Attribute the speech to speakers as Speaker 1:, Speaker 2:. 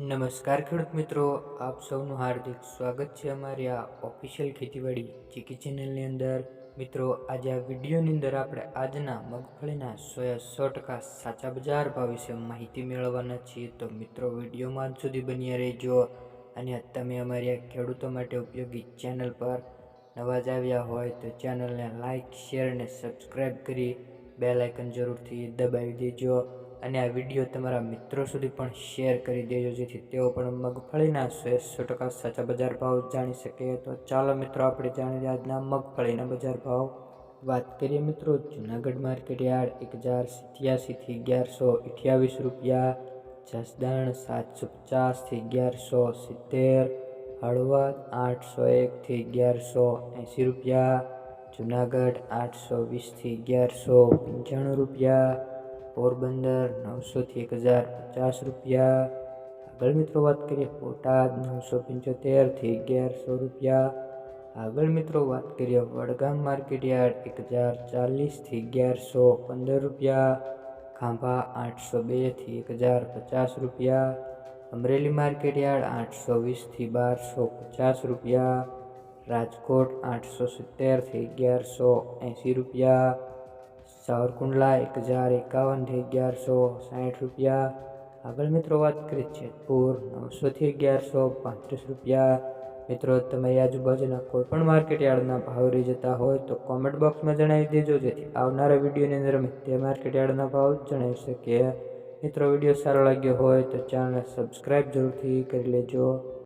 Speaker 1: નમસ્કાર ખેડૂત મિત્રો, આપ સૌનું હાર્દિક સ્વાગત છે અમારી આ ઓફિશિયલ ખેતીવાડી ચીકી ચેનલની અંદર. મિત્રો, આજે આ વિડીયોની અંદર આપણે આજના મગફળીના સોયા સો ટકા સાચા બજાર ભાવ વિશે માહિતી મેળવવાના છીએ. તો મિત્રો વિડીયોમાં અંત સુધી બન્યા રહેજો. અને તમે અમારી આ ખેડૂતો માટે ઉપયોગી ચેનલ પર નવા જ આવ્યા હોય તો ચેનલને લાઇક શેર અને સબસ્ક્રાઈબ કરી બે લાઇકન જરૂરથી દબાવી દેજો. અને આ વીડિયો તમારા મિત્રો સુધી પણ શેર કરી દેજો, જેથી તેઓ પણ મગફળીના સો ટકા સાચા બજાર ભાવ જાણી શકે. તો ચાલો મિત્રો, આપણે જાણીએ આજના મગફળીના બજાર ભાવ. વાત કરીએ મિત્રો, જુનાગઢ માર્કેટ યાર્ડ એક હજાર સિત્યાસીથી અગિયારસો અઠ્યાવીસ રૂપિયા, જસદણ સાતસો પચાસથી અગિયારસો સિત્તેર હળવદ આઠસો એકથી અગિયારસો એંસી રૂપિયા, જુનાગઢ આઠસો વીસથી અગિયારસો પંચાણું રૂપિયા પોરબંદર નવસોથી એક હજાર પચાસ રૂપિયા. આગળ મિત્રો વાત કરીએ બોટાદ નવસો પંચોતેરથી અગિયારસો રૂપિયા. આગળ મિત્રો વાત કરીએ વડગામ માર્કેટ યાર્ડ એક હજાર ચાલીસથી અગિયારસો પંદર રૂપિયા. ખાંભા આઠસો બેથી એક હજાર પચાસ રૂપિયા. અમરેલી માર્કેટ યાર્ડ આઠસો વીસથી બારસો પચાસ રૂપિયા. રાજકોટ આઠસો સિત્તેરથી અગિયારસો એંસી રૂપિયા. સાવરકુંડલા એક હજાર એકાવનથી અગિયારસો સાઠ રૂપિયા. આગળ મિત્રો વાત કરીએ જેતપુર નવસોથી અગિયારસો પાંત્રીસ રૂપિયા. મિત્રો તમે આજુબાજુના કોઈપણ માર્કેટ યાર્ડના ભાવ રહી જતા હોય તો કોમેન્ટ બોક્સમાં જણાવી દેજો, જેથી આવનારા વિડીયોની અંદર અમે તે માર્કેટ યાર્ડના ભાવ જણાવી શકીએ. મિત્રો વીડિયો સારો લાગ્યો હોય તો ચેનલને સબસ્ક્રાઈબ જરૂરથી કરી લેજો.